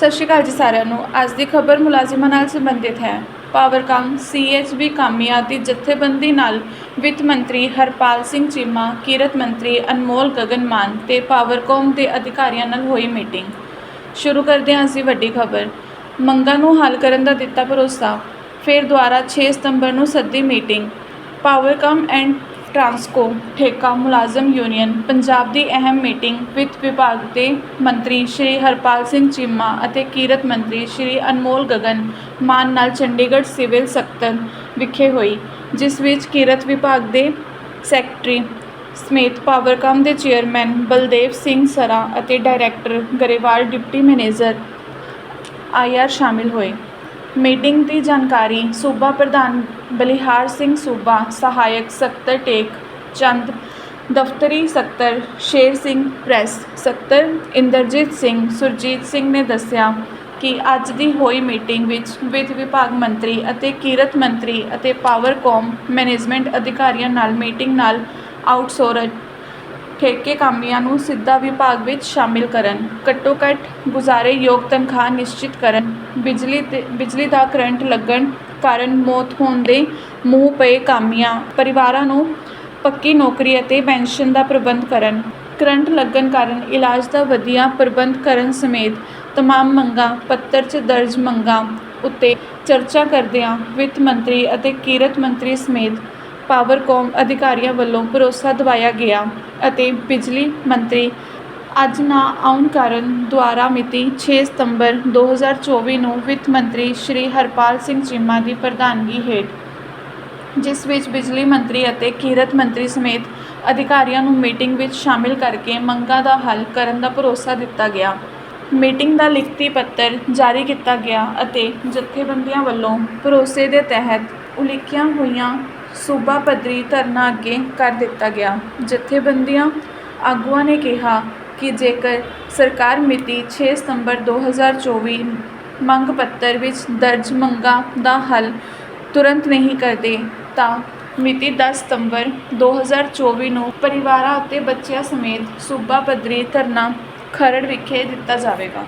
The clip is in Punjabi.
ਸਤਿ ਸ਼੍ਰੀ ਅਕਾਲ ਜੀ ਸਾਰਿਆਂ ਨੂੰ। ਅੱਜ ਦੀ ਖਬਰ ਮੁਲਾਜ਼ਮਾਂ ਨਾਲ ਸੰਬੰਧਿਤ ਹੈ। ਪਾਵਰਕਾਮ ਸੀਐਚਬੀ ਕਾਮਿਆਂ ਦੀ ਜਥੇਬੰਦੀ ਨਾਲ ਵਿੱਤ ਮੰਤਰੀ ਹਰਪਾਲ ਸਿੰਘ ਚੀਮਾ, ਕਿਰਤ ਮੰਤਰੀ ਅਨਮੋਲ ਗਗਨ ਮਾਨ ਤੇ ਪਾਵਰਕਾਮ ਦੇ ਅਧਿਕਾਰੀਆਂ ਨਾਲ ਹੋਈ ਮੀਟਿੰਗ। ਸ਼ੁਰੂ ਕਰਦੇ ਹਾਂ ਅਸੀਂ ਵੱਡੀ ਖਬਰ। ਮੰਗਾਂ ਨੂੰ ਹੱਲ ਕਰਨ ਦਾ ਦਿੱਤਾ ਭਰੋਸਾ। ਫਿਰ ਦੁਆਰਾ 6 ਸਤੰਬਰ ਨੂੰ ਸੱਦੀ ਮੀਟਿੰਗ। ਪਾਵਰਕਾਮ ਐਂਡ ਟਰਾਂਸਕੋ ਠੇਕਾ ਮੁਲਾਜ਼ਮ ਯੂਨੀਅਨ ਪੰਜਾਬ ਦੀ ਅਹਿਮ ਮੀਟਿੰਗ ਵਿੱਤ ਵਿਭਾਗ ਦੇ ਮੰਤਰੀ ਸ਼੍ਰੀ ਹਰਪਾਲ ਸਿੰਘ ਚੀਮਾ ਅਤੇ ਕਿਰਤ ਮੰਤਰੀ ਸ਼੍ਰੀ ਅਨਮੋਲ ਗਗਨ ਮਾਨ ਨਾਲ ਚੰਡੀਗੜ੍ਹ ਸਿਵਲ ਸਕੱਤਰ ਵਿਖੇ ਹੋਈ, ਜਿਸ ਵਿੱਚ ਕਿਰਤ ਵਿਭਾਗ ਦੇ ਸੈਕਟਰੀ ਸਮੇਤ ਪਾਵਰਕਾਮ ਦੇ ਚੇਅਰਮੈਨ ਬਲਦੇਵ ਸਿੰਘ ਸਰਾ ਅਤੇ director Grewal deputy manager IR ਸ਼ਾਮਿਲ ਹੋਏ। ਮੀਟਿੰਗ ਦੀ ਜਾਣਕਾਰੀ ਸੂਬਾ ਪ੍ਰਧਾਨ ਬਲਿਹਾਰ ਸਿੰਘ ਸੂਬਾ ਸਹਾਇਕ ਸਕੱਤਰ ਟੇਕ ਚੰਦ, ਦਫ਼ਤਰੀ ਸਕੱਤਰ ਸ਼ੇਰ ਸਿੰਘ ਪ੍ਰੈਸ ਸਕੱਤਰ ਇੰਦਰਜੀਤ ਸਿੰਘ ਸੁਰਜੀਤ ਸਿੰਘ ਨੇ ਦੱਸਿਆ ਕਿ ਅੱਜ ਦੀ ਹੋਈ ਮੀਟਿੰਗ ਵਿੱਚ ਵਿੱਤ ਵਿਭਾਗ ਮੰਤਰੀ ਅਤੇ ਕੀਰਤ ਮੰਤਰੀ ਅਤੇ ਪਾਵਰਕੌਮ ਮੈਨੇਜਮੈਂਟ ਅਧਿਕਾਰੀਆਂ ਨਾਲ ਮੀਟਿੰਗ ਨਾਲ ਆਊਟਸੋਰਸ ਠੇਕੇ ਕਾਮਿਆਂ ਨੂੰ ਸਿੱਧਾ ਵਿਭਾਗ ਵਿੱਚ ਸ਼ਾਮਿਲ ਕਰਨ, ਘੱਟੋ ਘੱਟ ਗੁਜ਼ਾਰੇ ਯੋਗ ਤਨਖਾਹ ਨਿਸ਼ਚਿਤ ਕਰਨ, ਬਿਜਲੀ ਤੇ, ਬਿਜਲੀ ਦਾ ਕਰੰਟ ਲੱਗਣ ਕਾਰਨ ਮੌਤ ਹੋਣ ਦੇ ਮੂੰਹ ਪਏ ਕਾਮਿਆਂ, ਪਰਿਵਾਰਾਂ ਨੂੰ ਪੱਕੀ ਨੌਕਰੀ ਅਤੇ ਪੈਨਸ਼ਨ ਦਾ ਪ੍ਰਬੰਧ ਕਰਨ, ਕਰੰਟ ਲੱਗਣ ਕਾਰਨ ਇਲਾਜ ਦਾ ਵਧੀਆ ਪ੍ਰਬੰਧ ਕਰਨ ਸਮੇਤ ਤਮਾਮ ਮੰਗਾਂ, ਪੱਤਰ 'ਚ ਦਰਜ ਮੰਗਾਂ ਉੱਤੇ ਚਰਚਾ ਕਰਦਿਆਂ ਵਿੱਤ ਮੰਤਰੀ ਅਤੇ ਕਿਰਤ ਮੰਤਰੀ ਸਮੇਤ ਪਾਵਰਕੌਮ ਅਧਿਕਾਰੀਆਂ ਵੱਲੋਂ ਭਰੋਸਾ ਦਿਵਾਇਆ ਗਿਆ ਅਤੇ ਬਿਜਲੀ ਮੰਤਰੀ ਅੱਜ ਨਾ ਆਉਣ ਕਾਰਨ ਦੁਆਰਾ ਮਿਤੀ 6 ਸਤੰਬਰ 2024 ਨੂੰ ਵਿੱਤ ਮੰਤਰੀ ਸ਼੍ਰੀ ਹਰਪਾਲ ਸਿੰਘ ਚੀਮਾ ਦੀ ਪ੍ਰਧਾਨਗੀ ਹੇਠ, ਜਿਸ ਵਿੱਚ ਬਿਜਲੀ ਮੰਤਰੀ ਅਤੇ ਕੀਰਤ ਮੰਤਰੀ ਸਮੇਤ ਅਧਿਕਾਰੀਆਂ ਨੂੰ ਮੀਟਿੰਗ ਵਿੱਚ ਸ਼ਾਮਿਲ ਕਰਕੇ ਮੰਗਾਂ ਦਾ ਹੱਲ ਕਰਨ ਦਾ ਭਰੋਸਾ ਦਿੱਤਾ ਗਿਆ। ਮੀਟਿੰਗ ਦਾ ਲਿਖਤੀ ਪੱਤਰ ਜਾਰੀ ਕੀਤਾ ਗਿਆ ਅਤੇ ਜਥੇਬੰਦੀਆਂ ਵੱਲੋਂ ਭਰੋਸੇ ਦੇ ਤਹਿਤ ਉਲੀਕੀਆਂ ਹੋਈਆਂ ਸੂਬਾ ਪੱਧਰੀ ਧਰਨਾ ਅੱਗੇ ਕਰ ਦਿੱਤਾ ਗਿਆ। ਜਥੇਬੰਦੀਆਂ ਆਗੂਆਂ ਨੇ ਕਿਹਾ ਕਿ ਜੇਕਰ ਸਰਕਾਰ ਮਿਤੀ ਛੇ ਸਤੰਬਰ 2024 ਮੰਗ ਪੱਤਰ ਵਿੱਚ ਦਰਜ ਮੰਗਾਂ ਦਾ ਹੱਲ ਤੁਰੰਤ ਨਹੀਂ ਕਰਦੇ, ਤਾਂ ਮਿਤੀ ਦਸ ਸਤੰਬਰ 2024 ਨੂੰ ਪਰਿਵਾਰਾਂ ਅਤੇ ਬੱਚਿਆਂ ਸਮੇਤ ਸੂਬਾ ਪੱਧਰੀ ਧਰਨਾ ਖਰੜ ਵਿਖੇ ਦਿੱਤਾ ਜਾਵੇਗਾ।